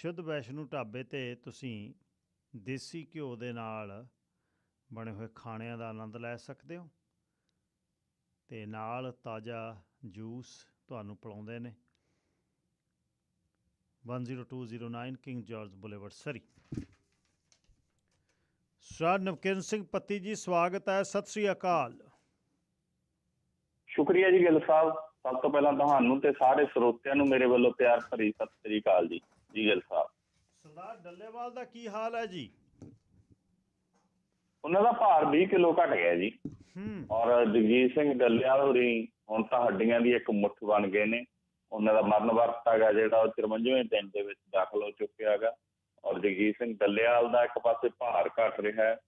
ਸ਼ੁੱਧ ਵੈਸ਼ਨੂ ਢਾਬੇ ਤੇ ਤੁਸੀਂ ਦੇਸੀ ਘਿਓ ਦੇ ਨਾਲ ਬਣੇ ਹੋਏ ਖਾਣਿਆਂ ਦਾ ਆਨੰਦ ਲੈ ਸਕਦੇ ਹੋ। ਤੇ ਨਾਲ ਤਾਜ਼ਾ ਜੂਸ ਤੁਹਾਨੂੰ ਪਿਲਾਉਂਦੇ ਨੇ। 10209 King George Boulevard Surrey sir, Navkiran Singh Patti ji, ਸਵਾਗਤ ਹੈ। ਸਤਿ ਸ੍ਰੀ ਅਕਾਲ। ਸ਼ੁਕਰੀਆ ਜੀ ਗਿੱਲ ਸਾਹਿਬ। ਸਭ ਤੋਂ ਪਹਿਲਾਂ ਤੁਹਾਨੂੰ ਤੇ ਸਾਰੇ ਸਰੋਤਿਆਂ ਨੂੰ ਮੇਰੇ ਵੱਲੋਂ ਪਿਆਰ ਭਰੀ ਸਤਿ ਸ੍ਰੀ ਅਕਾਲ ਜੀ। ਜੀ ਗਿੱਲ ਸਾਹਿਬ। ਸਰਦਾਰ ਡੱਲੇਵਾਲ ਦਾ ਕੀ ਹਾਲ ਹੈ ਜੀ? ਉਹਨਾਂ ਦਾ ਭਾਰ 20 ਕਿਲੋ ਘਟ ਗਿਆ ਜੀ। ਹੂੰ। ਔਰ ਜਗਜੀਤ ਸਿੰਘ ਡੱਲਿਆਲ ਹੋਰੀ ਹੁਣ ਤਾਂ ਹੱਡੀਆਂ ਦੀ ਇੱਕ ਮੁੱਠ ਬਣ ਗਏ ਨੇ। ਉਹਨਾਂ ਦਾ ਮਰਨ ਵਰਤ ਹੈਗਾ ਜਿਹੜਾ ਉਹ 53ਵੇਂ ਦਿਨ ਦੇ ਵਿੱਚ ਦਾਖਲ ਹੋ ਚੁੱਕਿਆ ਹੈਗਾ। ਔਰ ਜਗਜੀਤ ਸਿੰਘ ਡੱਲਿਆਲ ਦਾ ਇੱਕ ਪਾਸੇ ਭਾਰ ਘਟ ਰਿਹਾ ਹੈ।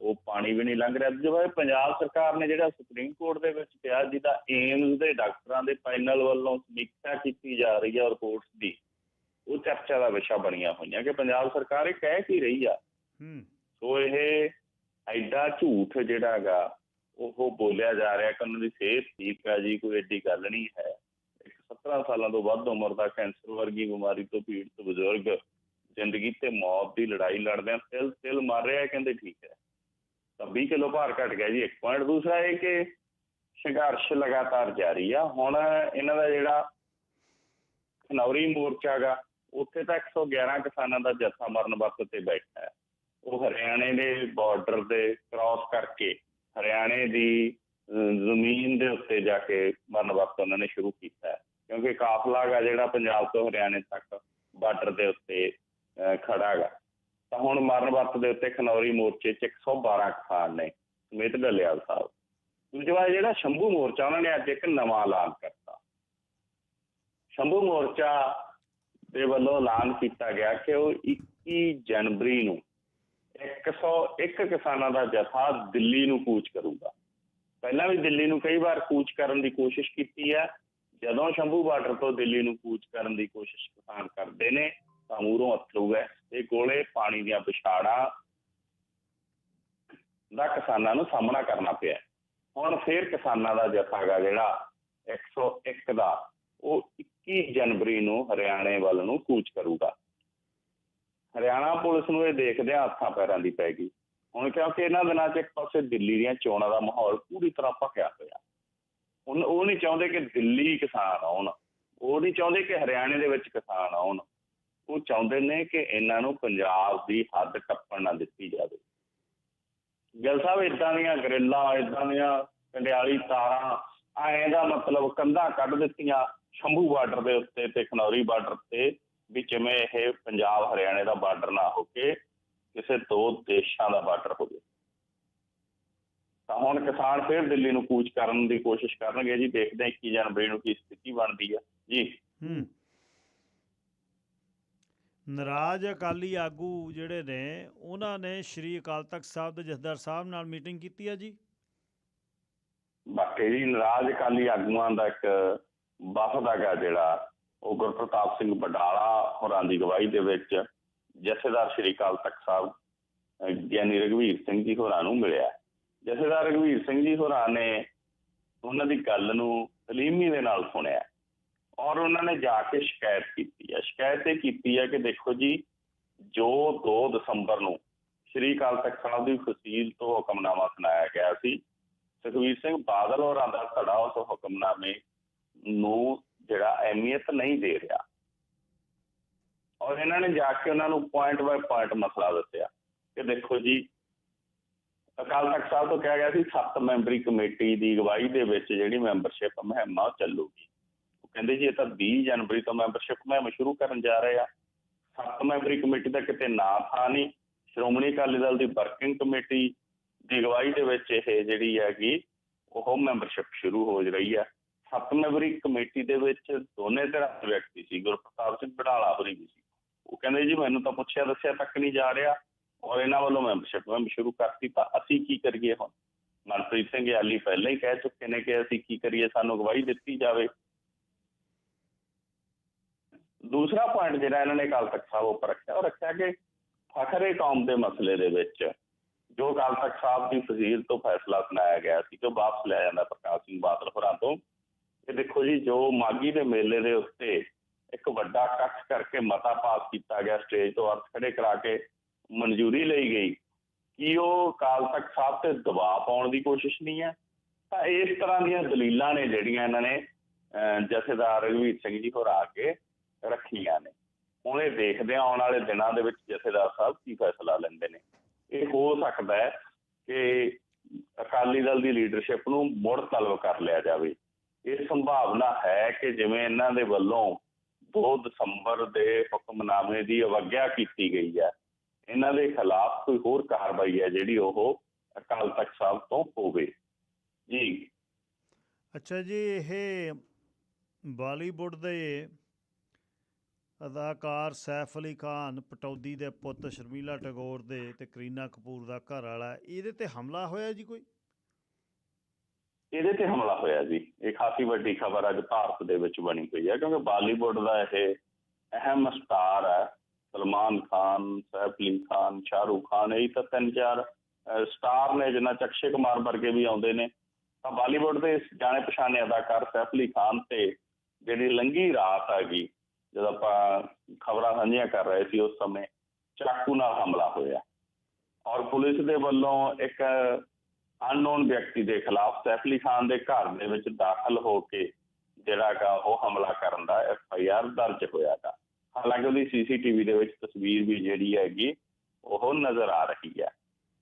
ਉਹ ਪਾਣੀ ਵੀ ਨਹੀਂ ਲੰਘ ਰਿਹਾ। ਜਿਵੇਂ ਪੰਜਾਬ ਸਰਕਾਰ ਨੇ ਜਿਹੜਾ ਸੁਪਰੀਮ ਕੋਰਟ ਦੇ ਵਿੱਚ ਕਿਹਾ ਜਿਹਦਾ ਏਮਸ ਦੇ ਡਾਕਟਰਾਂ ਦੇ ਪੈਨਲ ਵੱਲੋਂ ਸਮੀਖਿਆ ਕੀਤੀ ਜਾ ਰਹੀ ਹੈ ਰਿਪੋਰਟਸ ਦੀ ਉਹ ਚਰਚਾ ਦਾ ਵਿਸ਼ਾ ਬਣੀਆਂ ਹੋਈਆਂ ਕਿ ਪੰਜਾਬ ਸਰਕਾਰ ਇਹ ਕਹਿ ਕੀ ਰਹੀ ਆ। ਹੂੰ। ਸੋ ਇਹ ਐਡਾ ਝੂਠ ਜਿਹੜਾ ਹੈਗਾ ਉਹ ਬੋਲਿਆ ਜਾ ਰਿਹਾ ਕਿ ਉਹਨਾਂ ਦੀ ਸਿਹਤ ਠੀਕ ਹੈ ਜੀ ਕੋਈ ਐਡੀ ਗੱਲ ਨਹੀਂ ਹੈ। ਇੱਕ 17 ਸਾਲਾਂ ਤੋਂ ਵੱਧ ਉਮਰ ਦਾ ਕੈਂਸਰ ਵਰਗੀ ਬਿਮਾਰੀ ਤੋਂ ਪੀੜਤ ਬਜ਼ੁਰਗ ਜ਼ਿੰਦਗੀ ਤੇ ਮੌਤ ਦੀ ਲੜਾਈ ਲੜਦਿਆਂ ਤਿਲ ਤਿਲ ਮਰ ਰਿਹਾ ਹੈ ਕਹਿੰਦੇ ਠੀਕ ਹੈ। ਤਾਂ 20 ਕਿਲੋ ਭਾਰ ਘਟ ਗਿਆ ਜੀ ਇੱਕ ਪੁਆਇੰਟ ਦੂਸਰਾ ਇਹ ਕਿ ਸੰਘਰਸ਼ ਲਗਾਤਾਰ ਜਾਰੀ ਆ। ਹੁਣ ਇਹਨਾਂ ਦਾ ਜਿਹੜਾ ਖਨੌਰੀ ਮੋਰਚਾ ਗਾ ਉੱਥੇ ਤਾਂ 111 ਕਿਸਾਨਾਂ ਦਾ ਜੱਥਾ ਮਰਨ ਵਕਤ ਤੇ ਬੈਠਾ ਹੈ। ਉਹ ਹਰਿਆਣੇ ਦੇ ਬਾਰਡਰ ਦੇ ਕ੍ਰਾਸ ਕਰਕੇ ਹਰਿਆਣੇ ਦੀ ਜ਼ਮੀਨ ਦੇ ਉੱਤੇ ਜਾ ਕੇ ਮਰਨ ਵਕਤ ਉਹਨਾਂ ਨੇ ਸ਼ੁਰੂ ਕੀਤਾ ਹੈ। ਕਿਉਂਕਿ ਕਾਫਲਾ ਗਾ ਜਿਹੜਾ ਪੰਜਾਬ ਤੋਂ ਹਰਿਆਣੇ ਤੱਕ ਬਾਰਡਰ ਦੇ ਉੱਤੇ ਖੜਾ ਗਾ। ਤਾਂ ਹੁਣ ਮਰਨ ਵਕਤ ਦੇ ਉੱਤੇ ਖਨੌਰੀ ਮੋਰਚੇ 'ਚ 112 ਕਿਸਾਨ ਨੇ, ਸਮੇਤ ਡੱਲੇਵਾਲ ਸਾਹਿਬ। ਦੂਜਾ ਵਾ ਜਿਹੜਾ ਸ਼ੰਭੂ ਮੋਰਚਾ, ਉਹਨਾਂ ਨੇ ਅੱਜ ਇੱਕ ਨਵਾਂ ਐਲਾਨ ਕਰਤਾ। ਸ਼ੰਭੂ ਮੋਰਚਾ ਦੇ ਵੱਲੋਂ ਐਲਾਨ ਕੀਤਾ ਗਿਆ ਕਿ ਉਹ 21 ਜਨਵਰੀ ਨੂੰ 101 ਕਿਸਾਨਾਂ ਦਾ ਜਥਾ ਦਿੱਲੀ ਨੂੰ ਕੂਚ ਕਰੂਗਾ। ਪਹਿਲਾਂ ਵੀ ਦਿੱਲੀ ਨੂੰ ਕਈ ਵਾਰ ਕੂਚ ਕਰਨ ਦੀ ਕੋਸ਼ਿਸ਼ ਕੀਤੀ ਹੈ ਜਦੋਂ ਸ਼ੰਭੂ ਬਾਰਡਰ ਤੋਂ ਦਿੱਲੀ ਨੂੰ ਕੂਚ ਕਰਨ ਦੀ ਕੋਸ਼ਿਸ਼ ਕਿਸਾਨ ਕਰਦੇ ਨੇ, ਤਾਂ ਮੂਰੋਂ ਅਥਰੂ ਹੈ ਇਹ ਕੋਲੇ ਪਾਣੀ ਦੀਆਂ ਪਿਛਾੜਾਂ ਦਾ ਕਿਸਾਨਾਂ ਨੂੰ ਸਾਹਮਣਾ ਕਰਨਾ ਪਿਆ। ਹੁਣ ਫੇਰ ਕਿਸਾਨਾਂ ਦਾ ਜਥਾ ਗਾ ਜਿਹੜਾ 101 ਦਾ, ਉਹ 21 ਜਨਵਰੀ ਨੂੰ ਹਰਿਆਣੇ ਵੱਲ ਨੂੰ ਕੂਚ ਕਰੂਗਾ। ਹਰਿਆਣਾ ਪੁਲਿਸ ਨੂੰ ਇਹ ਦੇਖਦਿਆਂ ਹੱਥਾਂ ਪੈਰਾਂ ਦੀ ਪੈ ਗਈ। ਹੁਣ ਕਿਉਂਕਿ ਇਹਨਾਂ ਦਿਨਾਂ 'ਚ ਇੱਕ ਪਾਸੇ ਦਿੱਲੀ ਦੀਆਂ ਚੋਣਾਂ ਦਾ ਮਾਹੌਲ ਪੂਰੀ ਤਰ੍ਹਾਂ ਭਖਿਆ ਹੋਇਆ। ਹੁਣ ਉਹ ਨਹੀਂ ਚਾਹੁੰਦੇ ਕਿ ਦਿੱਲੀ ਕਿਸਾਨ ਆਉਣ। ਉਹ ਨਹੀਂ ਚਾਹੁੰਦੇ ਕਿ ਹਰਿਆਣੇ ਦੇ ਵਿੱਚ ਕਿਸਾਨ ਆਉਣ। ਉਹ ਚਾਹੁੰਦੇ ਨੇ ਕਿ ਇਹਨਾਂ ਨੂੰ ਪੰਜਾਬ ਦੀ ਹੱਦ ਟੱਪਣ ਨਾ ਦਿੱਤੀ ਜਾਵੇ। ਗਿੱਲ ਸਾਹਿਬ ਇਦਾਂ ਦੀਆਂ ਗਰਿੱਲਾਂ ਇਦਾਂ ਦੀਆਂ ਕੰਡਿਆਲੀ ਤਾਰਾਂ ਐਂ ਦਾ ਮਤਲਬ ਕੰਧਾਂ ਕੱਢ ਦਿੱਤੀਆਂ। ਸ਼ੰਭੂ ਬਾਰਡਰ ਦੇ ਉੱਤੇ ਤੇ ਖਨੌਰੀ ਬਾਰਡਰ ਤੇ ਵੀ ਜਿਵੇਂ ਇਹ ਪੰਜਾਬ ਹਰਿਆਣੇ ਦਾ ਬਾਰਡਰ ਨਾ ਹੋ ਕੇ ਕਿਸੇ ਦੋ ਦੇਸ਼ਾਂ ਦਾ ਬਾਰਡਰ ਹੋਵੇ ਤਾਂ ਹੁਣ ਕਿਸਾਨ ਫਿਰ ਦਿੱਲੀ ਨੂੰ ਕੂਚ ਕਰਨ ਦੀ ਕੋਸ਼ਿਸ਼ ਕਰਨਗੇ ਜੀ ਦੇਖਦੇ ਹਾਂ 21 ਜਨਵਰੀ ਨੂੰ ਕੀ ਸਥਿਤੀ ਬਣਦੀ ਹੈ ਜੀ। ਹੂੰ। ਨਾਰਾਜ਼ ਅਕਾਲੀ ਆਗੂ ਜਿਹੜੇ ਨੇ ਉਹਨਾਂ ਨੇ ਸ਼੍ਰੀ ਅਕਾਲ ਤਖਤ ਸਾਹਿਬ ਦੇ ਜਥੇਦਾਰ ਸਾਹਿਬ ਨਾਲ ਮੀਟਿੰਗ ਕੀਤੀ ਹੈ ਜੀ? ਬਾਕੀ ਜੀ ਨਾਰਾਜ਼ ਅਕਾਲੀ ਆਗੂਆਂ ਦਾ ਇੱਕ ਵਫਦ ਹੈਗਾ ਜਿਹੜਾ, ਉਹ ਗੁਰਪ੍ਰਤਾਪ ਸਿੰਘ ਬਡਾਲਾ ਹੋਰਾਂ ਦੀ ਗਵਾਹੀ ਦੇ ਵਿੱਚ ਜਥੇਦਾਰ ਸ਼੍ਰੀ ਅਕਾਲ ਤਖਤ ਸਾਹਿਬ ਗਿਆਨੀ ਰਘਵੀਰ ਸਿੰਘ ਜੀ ਹੋਰਾਂ ਨੂੰ ਮਿਲਿਆ। ਜਥੇਦਾਰ ਰਘਵੀਰ ਸਿੰਘ ਜੀ ਹੋਰਾਂ ਨੇ ਉਹਨਾਂ ਦੀ ਗੱਲ ਨੂੰ ਸਲੀਮੀ ਦੇ ਨਾਲ ਸੁਣਿਆ ਔਰ ਉਹਨਾਂ ਨੇ ਜਾ ਕੇ ਸ਼ਿਕਾਇਤ ਕੀਤੀ ਹੈ। ਸ਼ਿਕਾਇਤ ਇਹ ਕੀਤੀ ਹੈ ਕਿ ਦੇਖੋ ਜੀ, ਜੋ 2 ਦਸੰਬਰ ਨੂੰ ਸ਼੍ਰੀ ਅਕਾਲ ਤਖਤ ਸਾਹਿਬ ਦੀ ਫਸੀਲ ਤੋਂ ਹੁਕਮਨਾਮਾ ਸੁਣਾਇਆ ਗਿਆ ਸੀ ਸੁਖਵੀਰ ਸਿੰਘ ਬਾਦਲ ਹੋਰਾਂ ਦਾ ਧੜਾ ਉਸ ਹੁਕਮਨਾਮੇ ਨੂੰ ਜਿਹੜਾ ਅਹਿਮੀਅਤ ਨਹੀਂ ਦੇ ਰਿਹਾ। ਔਰ ਇਹਨਾਂ ਨੇ ਜਾ ਕੇ ਉਹਨਾਂ ਨੂੰ ਪੁਆਇੰਟ ਬਾਈ ਪੁਆਇੰਟ ਮਸਲਾ ਦੱਸਿਆ ਕਿ ਦੇਖੋ ਜੀ, ਅਕਾਲ ਤਖਤ ਸਾਹਿਬ ਤੋਂ ਕਿਹਾ ਗਿਆ ਸੀ, ਸੱਤ ਮੈਂਬਰੀ ਕਮੇਟੀ ਦੀ ਅਗਵਾਈ ਦੇ ਵਿੱਚ ਜਿਹੜੀ ਮੈਂਬਰਸ਼ਿਪ ਮੁਹਿੰਮ ਆ ਚੱਲੂਗੀ। ਉਹ ਕਹਿੰਦੇ ਜੀ, ਇਹ ਤਾਂ 20 ਜਨਵਰੀ ਤੋਂ ਮੈਂਬਰਸ਼ਿਪ ਮੁਹਿੰਮ ਸ਼ੁਰੂ ਕਰਨ ਜਾ ਰਹੇ ਆ। ਸੱਤ ਮੈਂਬਰੀ ਕਮੇਟੀ ਦਾ ਕਿਤੇ ਨਾਂ ਥਾਂ ਨਹੀਂ। ਸ਼੍ਰੋਮਣੀ ਅਕਾਲੀ ਦਲ ਦੀ ਵਰਕਿੰਗ ਕਮੇਟੀ ਦੀ ਅਗਵਾਈ ਦੇ ਵਿੱਚ ਇਹ ਜਿਹੜੀ ਹੈਗੀ, ਉਹ ਮੈਂਬਰਸ਼ਿਪ ਸ਼ੁਰੂ ਹੋ ਰਹੀ ਹੈ ਸੱਤ ਮੈਂਬਰੀ ਕਮੇਟੀ ਦੇ ਵਿੱਚ ਦੋਨੇ ਤਰ੍ਹਾਂ ਦੇ ਵਿਅਕਤੀ ਸੀ, ਗੁਰਪ੍ਰਤਾਪ ਸਿੰਘ ਬਡਾਲਾ ਹੋਰੀ ਵੀ ਸੀ। ਉਹ ਕਹਿੰਦੇ ਜੀ ਮੈਨੂੰ ਤਾਂ ਪੁੱਛਿਆ ਦੱਸਿਆ ਤੱਕ ਨਹੀਂ ਜਾ ਰਿਹਾ ਔਰ ਇਹਨਾਂ ਵੱਲੋਂ ਮੈਂਬਰਸ਼ਿਪ ਮੈਂ ਸ਼ੁਰੂ ਕਰਤੀ ਤਾਂ ਅਸੀਂ ਕੀ ਕਰੀਏ ਹੁਣ? ਮਨਪ੍ਰੀਤ ਸਿੰਘ ਯਾਲੀ ਪਹਿਲਾਂ ਹੀ ਕਹਿ ਚੁੱਕੇ ਨੇ ਕਿ ਅਸੀਂ ਕੀ ਕਰੀਏ, ਸਾਨੂੰ ਅਗਵਾਈ ਦਿੱਤੀ ਜਾਵੇ। ਦੂਸਰਾ ਪੁਆਇੰਟ ਜਿਹੜਾ ਇਹਨਾਂ ਨੇ ਅਕਾਲ ਤਖਤ ਸਾਹਿਬ ਉੱਪਰ ਰੱਖਿਆ, ਉਹ ਰੱਖਿਆ ਕਿ ਫਖਰੇ ਕੌਮ ਦੇ ਮਸਲੇ ਦੇ ਵਿੱਚ ਜੋ ਅਕਾਲ ਤਖਤ ਸਾਹਿਬ ਦੀ ਫਜ਼ੀਲ ਤੋਂ ਫੈਸਲਾ ਸੁਣਾਇਆ ਗਿਆ ਸੀ, ਜੋ ਵਾਪਸ ਲਿਆ ਜਾਂਦਾ ਪ੍ਰਕਾਸ਼ ਸਿੰਘ ਬਾਦਲ ਹੋਰਾਂ ਤੋਂ ਇਹ ਦੇਖੋ ਜੀ, ਜੋ ਮਾਗੀ ਦੇ ਮੇਲੇ ਦੇ ਉੱਤੇ ਇੱਕ ਵੱਡਾ ਇਕੱਠ ਕਰਕੇ ਮਤਾ ਪਾਸ ਕੀਤਾ ਗਿਆ, ਸਟੇਜ ਤੋਂ ਅਰਥ ਖੜੇ ਕਰਾ ਕੇ ਮਨਜ਼ੂਰੀ ਲਈ ਗਈ, ਕੀ ਉਹ ਅਕਾਲ ਤਖਤ ਸਾਹਿਬ ਤੇ ਦਬਾਅ ਪਾਉਣ ਦੀ ਕੋਸ਼ਿਸ਼ ਨਹੀਂ ਹੈ? ਤਾਂ ਇਸ ਤਰ੍ਹਾਂ ਦੀਆਂ ਦਲੀਲਾਂ ਨੇ ਜਿਹੜੀਆਂ ਇਹਨਾਂ ਨੇ ਜਥੇਦਾਰ ਰਘਵੀਰ ਸਿੰਘ ਜੀ ਹੋਰਾ ਕੇ ਰੱਖੀਆਂ ਨੇ। ਹੁਣ ਇਹ ਦੇਖਦੇ ਹਾਂ, ਆਉਣ ਵਾਲੇ ਦਿਨਾਂ ਦੇ ਵਿੱਚ ਜਥੇਦਾਰ ਸਾਹਿਬ ਕੀ ਫੈਸਲਾ ਲੈਂਦੇ ਨੇ। ਇਹ ਹੋ ਸਕਦਾ ਹੈ ਕਿ ਅਕਾਲੀ ਦਲ ਦੀ ਲੀਡਰਸ਼ਿਪ ਨੂੰ ਮੁੜ ਤਲਬ ਕਰ ਲਿਆ ਜਾਵੇ। ਇਹ ਸੰਭਾਵਨਾ ਹੈ ਕਿ ਜਿਵੇਂ ਇਹਨਾਂ ਦੇ ਵੱਲੋਂ 2 ਦਸੰਬਰ ਦੇ ਹੁਕਮਨਾਮੇ ਦੀ ਅਵਗਿਆ ਕੀਤੀ ਗਈ ਹੈ। ਇਹਨਾਂ ਦੇ ਖਿਲਾਫ ਕੋਈ ਹੋਰ ਕਾਰਵਾਈ ਹੈ ਜਿਹੜੀ ਉਹ ਅਕਾਲ ਤਖਤ ਸਾਹਿਬ ਤੋਂ ਹੋਵੇ। ਜੀ। ਅੱਛਾ ਜੀ, ਇਹ ਬਾਲੀਵੁੱਡ ਦੇ ਅਦਾਕਾਰ ਸੈਫ ਅਲੀ ਖਾਨ, ਪਟੌਦੀ ਦੇ ਪੁੱਤ ਸ਼ਰਮੀਲਾ ਟੈਗੋਰ ਦੇ ਤੇ ਕਰੀਨਾ ਕਪੂਰ ਦਾ ਘਰ ਵਾਲਾ ਇਹਦੇ ਤੇ ਹਮਲਾ ਹੋਇਆ ਜੀ ਕੋਈ? ਇਹਦੇ ਤੇ ਹਮਲਾ ਹੋਇਆ ਜੀ। ਇਹ ਕਾਫੀ ਵੱਡੀ ਖਬਰ ਅੱਜ ਭਾਰਤ ਦੇ ਵਿੱਚ ਬਣੀ ਹੋਈ ਹੈ, ਕਿਉਂਕਿ ਬਾਲੀਵੁੱਡ ਦਾ ਇਹ ਅਹਿਮ ਸਟਾਰ ਹੈ। ਸਲਮਾਨ ਖਾਨ ਸੈਫ ਅਲੀ ਖਾਨ, ਸ਼ਾਹਰੂਖ ਖਾਨ, ਇਹ ਤਾਂ ਤਿੰਨ ਚਾਰ ਸਟਾਰ ਨੇ ਜਿਨ੍ਹਾਂ ਚ ਅਕਸ਼ੇ ਕੁਮਾਰ ਵਰਗੇ ਵੀ ਆਉਂਦੇ ਨੇ। ਤਾਂ ਬਾਲੀਵੁੱਡ ਦੇ ਇਸ ਜਾਣੇ ਪਛਾਣੇ ਅਦਾਕਾਰ ਸੈਫ ਅਲੀ ਖਾਨ ਤੇ ਜਿਹੜੀ ਲੰਗੀ ਰਾਤ ਹੈਗੀ, ਜਦੋਂ ਆਪਾਂ ਖਬਰਾਂ ਸਾਂਝੀਆਂ ਕਰ ਰਹੇ ਸੀ, ਉਸ ਸਮੇਂ ਚਾਕੂ ਨਾਲ ਹਮਲਾ ਹੋਇਆ। ਔਰ ਪੁਲਿਸ ਦੇ ਵੱਲੋਂ ਇੱਕ ਅਨਨੋਨ ਵਿਅਕਤੀ ਦੇ ਖਿਲਾਫ ਸੈਫ ਅਲੀ ਖਾਨ ਦੇ ਘਰ ਦੇ ਵਿੱਚ ਦਾਖਲ ਹੋ ਕੇ ਜਿਹੜਾ ਗਾ ਉਹ ਹਮਲਾ ਕਰਨ ਦਾ ਐਫ ਆਈ ਆਰ ਦਰਜ ਹੋਇਆ ਗਾ। ਹਾਲਾਂਕਿ ਉਹਦੀ ਸੀਸੀਟੀਵੀ ਦੇ ਵਿੱਚ ਤਸਵੀਰ ਵੀ ਜਿਹੜੀ ਹੈਗੀ ਉਹ ਨਜ਼ਰ ਆ ਰਹੀ ਹੈ।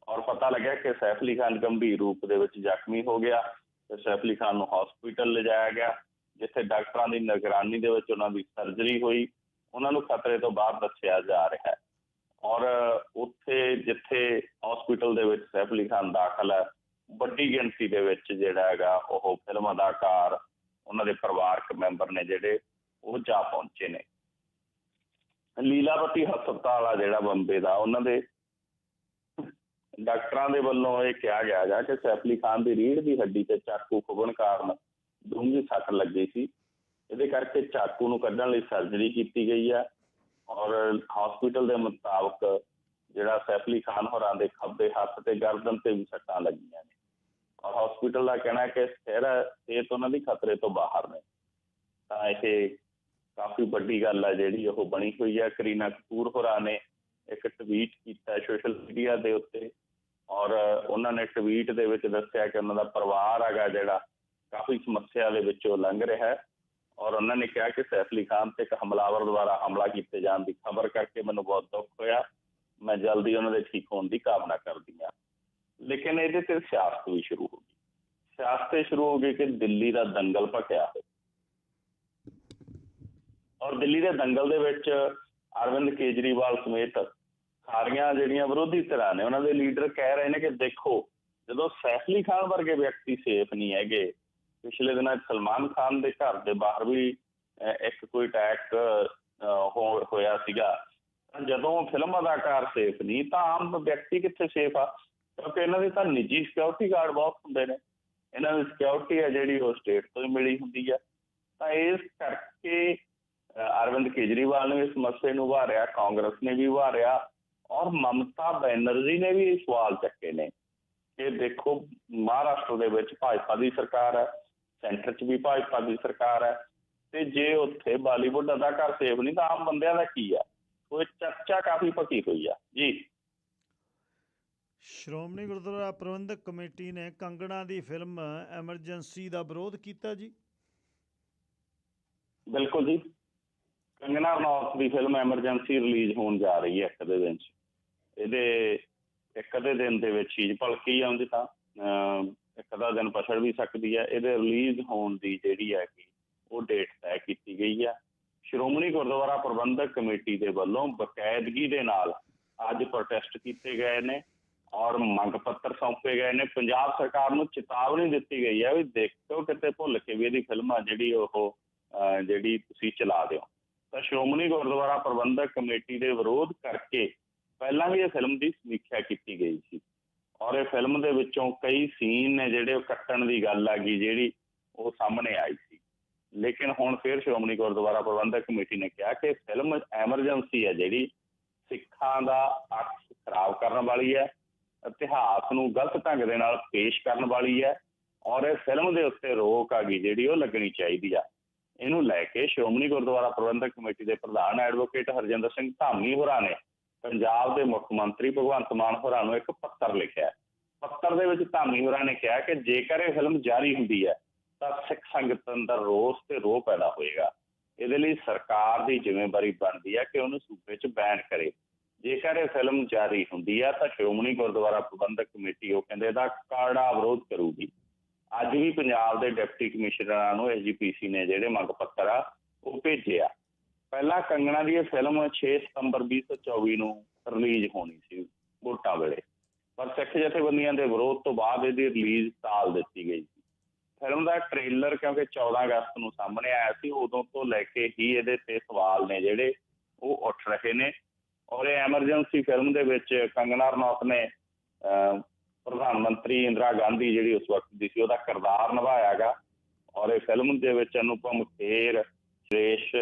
ਔਰ ਪਤਾ ਲੱਗਿਆ ਕਿ ਸੈਫ ਅਲੀ ਖਾਨ ਗੰਭੀਰ ਰੂਪ ਦੇ ਵਿੱਚ ਜ਼ਖਮੀ ਹੋ ਗਿਆ ਤੇ ਸੈਫ ਅਲੀ ਖਾਨ ਨੂੰ ਹਸਪੀਟਲ ਲਿਜਾਇਆ ਗਿਆ, ਜਿੱਥੇ ਡਾਕਟਰਾਂ ਦੀ ਨਿਗਰਾਨੀ ਦੇ ਵਿੱਚ ਉਹਨਾਂ ਦੀ ਸਰਜਰੀ ਹੋਈ। ਉਹਨਾਂ ਨੂੰ ਖਤਰੇ ਤੋਂ ਬਾਹਰ ਦੱਸਿਆ ਜਾ ਰਿਹਾ ਹੈ। ਔਰ ਉੱਥੇ ਜਿੱਥੇ ਹਸਪੀਟਲ ਦੇ ਵਿੱਚ ਸੈਫ ਅਲੀ ਖਾਨ ਦਾਖਲ ਹੈ ਵੱਡੀ ਗਿਣਤੀ ਦੇ ਵਿੱਚ ਜਿਹੜਾ ਹੈਗਾ ਉਹ ਫਿਲਮ ਅਦਾਕਾਰ ਉਹਨਾਂ ਦੇ ਪਰਿਵਾਰਕ ਮੈਂਬਰ ਨੇ ਜਿਹੜੇ, ਉਹ ਜਾ ਪਹੁੰਚੇ ਨੇ। ਲੀਲਾਵਤੀ ਹਸਪਤਾਲ ਆ ਜਿਹੜਾ ਬੰਬੇ ਦਾ, ਉਹਨਾਂ ਦੇ ਡਾਕਟਰਾਂ ਦੇ ਵੱਲੋਂ ਇਹ ਕਿਹਾ ਗਿਆ ਹੈ ਕਿ ਸੈਫਲੀ ਖਾਨ ਦੀ ਰੀੜ ਦੀ ਹੱਡੀ ਤੇ ਚਾਕੂ ਖੁੱਭਣ ਕਾਰਨ ਡੂੰਘੀ ਸੱਟ ਲੱਗੀ ਸੀ। ਇਹਦੇ ਕਰਕੇ ਚਾਕੂ ਨੂੰ ਕੱਢਣ ਲਈ ਸਰਜਰੀ ਕੀਤੀ ਗਈ ਹੈ ਔਰ ਹਸਪੀਟਲ ਦੇ ਮੁਤਾਬਕ ਜਿਹੜਾ ਸੈਫਲੀ ਖਾਨ ਹੋਰਾਂ ਦੇ ਖੱਬੇ ਹੱਥ ਤੇ ਗਰਦਨ ਤੇ ਵੀ ਸੱਟਾਂ ਲੱਗੀਆਂ ਨੇ। ਔਰ ਹਸਪੀਟਲ ਦਾ ਕਹਿਣਾ ਹੈ ਕਿ ਸਥਿਰ ਸਿਹਤ ਉਹਨਾਂ ਦੀ ਖਤਰੇ ਤੋਂ ਬਾਹਰ ਨੇ। ਤਾਂ ਇਹ ਕਾਫੀ ਵੱਡੀ ਗੱਲ ਆ ਜਿਹੜੀ ਉਹ ਬਣੀ ਹੋਈ ਹੈ ਕਰੀਨਾ ਕਪੂਰ ਹੋਰਾਂ ਨੇ ਇੱਕ ਟਵੀਟ ਕੀਤਾ ਸੋਸ਼ਲ ਮੀਡੀਆ ਦੇ ਉੱਤੇ। ਔਰ ਉਹਨਾਂ ਨੇ ਟਵੀਟ ਦੇ ਵਿੱਚ ਦੱਸਿਆ ਕਿ ਉਹਨਾਂ ਦਾ ਪਰਿਵਾਰ ਹੈਗਾ ਜਿਹੜਾ ਕਾਫੀ ਸਮੱਸਿਆ ਦੇ ਵਿੱਚੋਂ ਲੰਘ ਰਿਹਾ ਹੈ। ਔਰ ਉਹਨਾਂ ਨੇ ਕਿਹਾ ਕਿ ਸੈਫ ਅਲੀ ਖਾਨ ਤੇ ਇੱਕ ਹਮਲਾਵਰ ਦੁਆਰਾ ਹਮਲਾ ਕੀਤੇ ਜਾਣ ਦੀ ਖਬਰ ਕਰਕੇ ਮੈਨੂੰ ਬਹੁਤ ਦੁੱਖ ਹੋਇਆ। ਮੈਂ ਜਲਦੀ ਉਹਨਾਂ ਦੇ ਠੀਕ ਹੋਣ ਦੀ ਕਾਮਨਾ ਕਰਦੀ ਹਾਂ। ਲੇਕਿਨ ਇਹਦੇ ਤੇ ਸਿਆਸਤ ਵੀ ਸ਼ੁਰੂ ਹੋ ਗਈ। ਸਿਆਸਤ ਸ਼ੁਰੂ ਹੋ ਗਈ ਕਿ ਦਿੱਲੀ ਦਾ ਦੰਗਲ ਭਖਿਆ ਹੋਇਆ। ਔਰ ਦਿੱਲੀ ਦੇ ਦੰਗਲ ਦੇ ਵਿੱਚ ਅਰਵਿੰਦ ਕੇਜਰੀਵਾਲ ਸਮੇਤ ਸਾਰੀਆਂ ਜਿਹੜੀਆਂ ਵਿਰੋਧੀ ਧਿਰਾਂ ਨੇ, ਉਹਨਾਂ ਦੇ ਲੀਡਰ ਕਹਿ ਰਹੇ ਨੇ ਕਿ ਦੇਖੋ, ਜਦੋਂ ਸੈਫ ਖਾਨ ਵਰਗੇ ਵਿਅਕਤੀ ਸੇਫ ਨਹੀਂ ਹੈਗੇ, ਪਿਛਲੇ ਦਿਨਾਂ ਸਲਮਾਨ ਖਾਨ ਦੇ ਘਰ ਦੇ ਬਾਹਰ ਵੀ ਇੱਕ ਕੋਈ ਅਟੈਕ ਹੋਇਆ ਸੀਗਾ ਜਦੋਂ ਫਿਲਮ ਅਦਾਕਾਰ ਸੇਫ ਨਹੀਂ, ਤਾਂ ਆਮ ਵਿਅਕਤੀ ਕਿੱਥੇ ਸੇਫ ਆ? ਕਿਉਂਕਿ ਇਹਨਾਂ ਦੇ ਤਾਂ ਨਿੱਜੀ ਸਿਕਿਉਰਿਟੀ ਗਾਰਡ ਬਹੁਤ ਹੁੰਦੇ ਨੇ। ਇਹਨਾਂ ਦੀ ਸਿਕਿਉਰਿਟੀ ਹੈ ਜਿਹੜੀ ਉਹ ਸਟੇਟ ਤੋਂ ਹੀ ਮਿਲੀ ਹੁੰਦੀ ਹੈ ਤਾਂ ਇਸ ਕਰਕੇ ਅਰਵਿੰਦ ਕੇਜਰੀਵਾਲ ਨੇ ਇਸ ਮਸਲੇ ਨੂੰ ਉਭਾਰਿਆ, ਕਾਂਗਰਸ ਨੇ ਵੀ ਉਭਾਰਿਆ ਔਰ ਮਮਤਾ ਬੈਨਰਜੀ ਨੇ ਵੀ ਇਹ ਸਵਾਲ ਚੱਕੇ ਨੇ ਕਿ ਦੇਖੋ, ਮਹਾਰਾਸ਼ਟਰ ਦੇ ਵਿੱਚ ਭਾਜਪਾ ਦੀ ਸਰਕਾਰ ਹੈ, ਸੈਂਟਰ 'ਚ ਵੀ ਭਾਜਪਾ ਦੀ ਸਰਕਾਰ ਹੈ ਤੇ ਜੇ ਉੱਥੇ ਬਾਲੀਵੁੱਡ ਅਦਾਕਾਰ ਸੇਵ ਨਹੀਂ, ਤਾਂ ਆਮ ਬੰਦਿਆਂ ਦਾ ਕੀ ਆ? ਉਹ ਚਰਚਾ ਕਾਫੀ ਪੱਕੀ ਹੋਈ ਆ। ਜੀ। ਸ਼੍ਰੋਮਣੀ ਗੁਰਦੁਆਰਾ ਪ੍ਰਬੰਧਕ ਕਮੇਟੀ ਨੇ ਕੰਗਣਾ ਦੀ ਫਿਲਮ ਐਮਰਜੈਂਸੀ ਦਾ ਵਿਰੋਧ ਕੀਤਾ ਜੀ। ਬਿਲਕੁਲ ਜੀ। ਕੰਗਨਾ ਰਣੌਤ ਦੀ ਫਿਲਮ ਐਮਰਜੈਂਸੀ ਰਿਲੀਜ਼ ਹੋਣ ਜਾ ਰਹੀ ਹੈ ਇੱਕ ਦੇ ਦਿਨ 'ਚ। ਇਹਦੇ ਇੱਕ ਦੇ ਦਿਨ ਦੇ ਵਿੱਚ ਹੀ ਭਲਕੀ ਆਉਂਦੀ ਤਾਂ ਇੱਕ ਅੱਧਾ ਦਿਨ ਪਛੜ ਵੀ ਸਕਦੀ ਹੈ। ਇਹਦੇ ਰਿਲੀਜ਼ ਹੋਣ ਦੀ ਜਿਹੜੀ ਹੈ ਕਿ ਉਹ ਡੇਟ ਤੈਅ ਕੀਤੀ ਗਈ ਹੈ। ਸ਼੍ਰੋਮਣੀ ਗੁਰਦੁਆਰਾ ਪ੍ਰਬੰਧਕ ਕਮੇਟੀ ਦੇ ਵੱਲੋਂ ਬਕਾਇਦਗੀ ਦੇ ਨਾਲ ਅੱਜ ਪ੍ਰੋਟੈਸਟ ਕੀਤੇ ਗਏ ਨੇ। ਔਰ ਮੰਗ ਪੱਤਰ ਸੌਂਪੇ ਗਏ ਨੇ। ਪੰਜਾਬ ਸਰਕਾਰ ਨੂੰ ਚੇਤਾਵਨੀ ਦਿੱਤੀ ਗਈ ਹੈ ਵੀ ਦੇਖੋ ਕਿਤੇ ਭੁੱਲ ਕੇ ਵੀ ਇਹਦੀ ਫਿਲਮ ਆ, ਜਿਹੜੀ ਉਹ ਜਿਹੜੀ ਤੁਸੀਂ ਚਲਾ ਦਿਓ। ਤਾਂ ਸ਼੍ਰੋਮਣੀ ਗੁਰਦੁਆਰਾ ਪ੍ਰਬੰਧਕ ਕਮੇਟੀ ਦੇ ਵਿਰੋਧ ਕਰਕੇ ਪਹਿਲਾਂ ਵੀ ਇਹ ਫਿਲਮ ਦੀ ਸਮੀਖਿਆ ਕੀਤੀ ਗਈ ਸੀ। ਔਰ ਇਹ ਫਿਲਮ ਦੇ ਵਿੱਚੋਂ ਕਈ ਸੀਨ ਨੇ ਜਿਹੜੇ ਉਹ ਕੱਟਣ ਦੀ ਗੱਲ ਆ ਗਈ, ਜਿਹੜੀ ਉਹ ਸਾਹਮਣੇ ਆਈ ਸੀ। ਲੇਕਿਨ ਹੁਣ ਫਿਰ ਸ਼੍ਰੋਮਣੀ ਗੁਰਦੁਆਰਾ ਪ੍ਰਬੰਧਕ ਕਮੇਟੀ ਨੇ ਕਿਹਾ ਕਿ ਫਿਲਮ ਐਮਰਜੈਂਸੀ ਹੈ ਜਿਹੜੀ ਸਿੱਖਾਂ ਦਾ ਅਕਸ ਖਰਾਬ ਕਰਨ ਵਾਲੀ ਹੈ। ਇਤਿਹਾਸ ਨੂੰ ਗਲਤ ਢੰਗ ਦੇ ਨਾਲ ਪੇਸ਼ ਕਰਨ ਵਾਲੀ ਹੈ ਔਰ ਇਹ ਫਿਲਮ ਦੇ ਉੱਤੇ ਰੋਕ ਆ ਗਈ ਜਿਹੜੀ ਉਹ ਲੱਗਣੀ ਚਾਹੀਦੀ ਆ। ਇਹਨੂੰ ਲੈ ਕੇ ਸ਼੍ਰੋਮਣੀ ਗੁਰਦੁਆਰਾ ਪ੍ਰਬੰਧਕ ਕਮੇਟੀ ਦੇ ਪ੍ਰਧਾਨ ਐਡਵੋਕੇਟ ਹਰਜਿੰਦਰ ਸਿੰਘ ਧਾਮੀ ਹੋਰਾਂ ਨੇ ਪੰਜਾਬ ਦੇ ਮੁੱਖ ਮੰਤਰੀ ਭਗਵੰਤ ਮਾਨ ਹੋਰਾਂ ਨੂੰ ਇੱਕ ਪੱਤਰ ਲਿਖਿਆ। ਪੱਤਰ ਦੇ ਵਿੱਚ ਧਾਮੀ ਹੋਰਾਂ ਨੇ ਕਿਹਾ ਕਿ ਜੇਕਰ ਇਹ ਫਿਲਮ ਜਾਰੀ ਹੁੰਦੀ ਹੈ, ਤਾਂ ਸਿੱਖ ਸੰਗਤ ਅੰਦਰ ਰੋਸ ਤੇ ਰੋਹ ਪੈਦਾ ਹੋਏਗਾ। ਇਹਦੇ ਲਈ ਸਰਕਾਰ ਦੀ ਜ਼ਿੰਮੇਵਾਰੀ ਬਣਦੀ ਹੈ ਕਿ ਉਹਨੂੰ ਸੂਬੇ 'ਚ ਬੈਨ ਕਰੇ। ਜੇਕਰ ਇਹ ਫਿਲਮ ਜਾਰੀ ਹੁੰਦੀ ਹੈ ਤਾਂ ਸ਼੍ਰੋਮਣੀ ਗੁਰਦੁਆਰਾ ਪ੍ਰਬੰਧਕ ਕਮੇਟੀ ਉਹ ਕਹਿੰਦੇ ਦਾ ਕਾੜਾ ਵਿਰੋਧ ਕਰੂਗੀ। ਅੱਜ ਵੀ ਪੰਜਾਬ ਦੇ ਡਿਪਟੀ ਕਮਿਸ਼ਨਰਾਂ ਨੂੰ ਐਸਜੀਪੀਸੀ ਨੇ ਜਿਹੜੇ ਮੰਗ ਪੱਤਰ ਆ, ਉਹ ਭੇਜਿਆ ਪਹਿਲਾਂ ਕੰਗਣਾ ਦੀ ਇਹ ਫਿਲਮ 6 ਸਤੰਬਰ 2024 ਨੂੰ ਰਿਲੀਜ਼ ਹੋਣੀ ਸੀ ਵੋਟਾਂ ਵੇਲੇ। ਪਰ ਸਿੱਖ ਜਥੇਬੰਦੀਆਂ ਦੇ ਵਿਰੋਧ ਤੋਂ ਬਾਅਦ ਇਹਦੀ ਰਿਲੀਜ਼ ਟਾਲ ਦਿੱਤੀ ਗਈ ਸੀ। ਫਿਲਮ ਦਾ ਟ੍ਰੇਲਰ ਕਿਉਂਕਿ 14 ਅਗਸਤ ਨੂੰ ਸਾਹਮਣੇ ਆਇਆ ਸੀ, ਉਦੋਂ ਤੋਂ ਲੈ ਕੇ ਹੀ ਇਹਦੇ ਤੇ ਸਵਾਲ ਨੇ ਜਿਹੜੇ ਉਹ ਉੱਠ ਰਹੇ ਨੇ। ਔਰ ਇਹ ਐਮਰਜੈਂਸੀ ਫਿਲਮ ਦੇ ਵਿੱਚ ਕੰਗਨਾ ਰਣੌਤ ਨੇ ਪ੍ਰਧਾਨ ਮੰਤਰੀ ਇੰਦਰਾ ਗਾਂਧੀ ਜਿਹੜੀ ਉਸ ਵਕਤ ਦੀ ਸੀ, ਉਹਦਾ ਕਿਰਦਾਰ ਨਿਭਾਇਆਗਾ। ਔਰ ਇਹ ਫਿਲਮ ਦੇ ਵਿੱਚ ਅਨੁਪਮ ਖੇਰ, ਸੁਰੇਸ਼,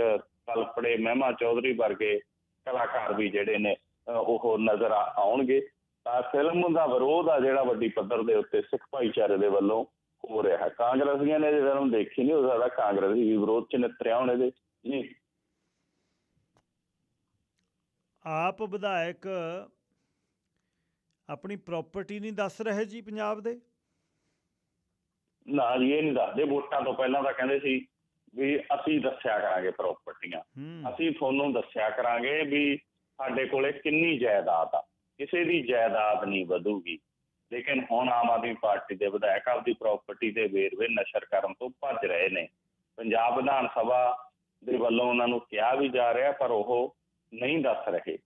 ਕਲਪੜੇ, ਮਹਿਮਾ ਚੌਧਰੀ ਵਰਗੇ ਕਲਾਕਾਰ ਵੀ ਜਿਹੜੇ ਨੇ ਉਹ ਨਜ਼ਰ ਆਉਣਗੇ। ਤਾਂ ਫਿਲਮ ਦਾ ਵਿਰੋਧ ਆ ਜਿਹੜਾ ਵੱਡੀ ਪੱਧਰ ਦੇ ਉੱਤੇ ਸਿੱਖ ਭਾਈਚਾਰੇ ਦੇ ਵੱਲੋਂ ਹੋ ਰਿਹਾ ਹੈ। ਕਾਂਗਰਸੀਆਂ ਨੇ ਇਹ ਫਿਲਮ ਦੇਖੀ ਨਹੀਂ ਹੋ ਸਕਦਾ ਕਾਂਗਰਸੀ ਵਿਰੋਧ ਚ ਨਿਤਰਿਆ ਹੋਣ ਇਹਦੇ ਜੀ ਆਪ ਵਿਧਾਇਕ ਆਪਣੀ ਪ੍ਰਾਪਰਟੀ ਨਹੀਂ ਦੱਸ ਰਹੇ ਜੀ ਪੰਜਾਬ ਦੇ? ਨਾ ਜੀ ਇਹ ਨਹੀਂ ਦੱਸਦੇ। ਵੋਟਾਂ ਤੋਂ ਪਹਿਲਾਂ ਤਾਂ ਕਹਿੰਦੇ ਸੀ ਵੀ ਅਸੀਂ ਦੱਸਿਆ ਕਰਾਂਗੇ ਪ੍ਰਾਪਰਟੀਆਂ ਅਸੀਂ ਤੁਹਾਨੂੰ ਦੱਸਿਆ ਕਰਾਂਗੇ ਵੀ ਸਾਡੇ ਕੋਲੇ ਕਿੰਨੀ ਜਾਇਦਾਦ ਆ। ਕਿਸੇ ਦੀ ਜਾਇਦਾਦ ਨਹੀਂ ਵਧੂਗੀ। ਲੇਕਿਨ ਹੁਣ ਆਮ ਆਦਮੀ ਪਾਰਟੀ ਦੇ ਵਿਧਾਇਕ ਆਪਦੀ ਪ੍ਰਾਪਰਟੀ ਦੇ ਵੇਰਵੇ ਨਸ਼ਰ ਕਰਨ ਤੋਂ ਭੱਜ ਰਹੇ ਨੇ। ਪੰਜਾਬ ਵਿਧਾਨ ਸਭਾ ਦੇ ਵੱਲੋਂ ਉਹਨਾਂ ਨੂੰ ਕਿਹਾ ਵੀ ਜਾ ਰਿਹਾ ਪਰ ਉਹ ਨਹੀਂ ਦੱਸ ਰਹੇ।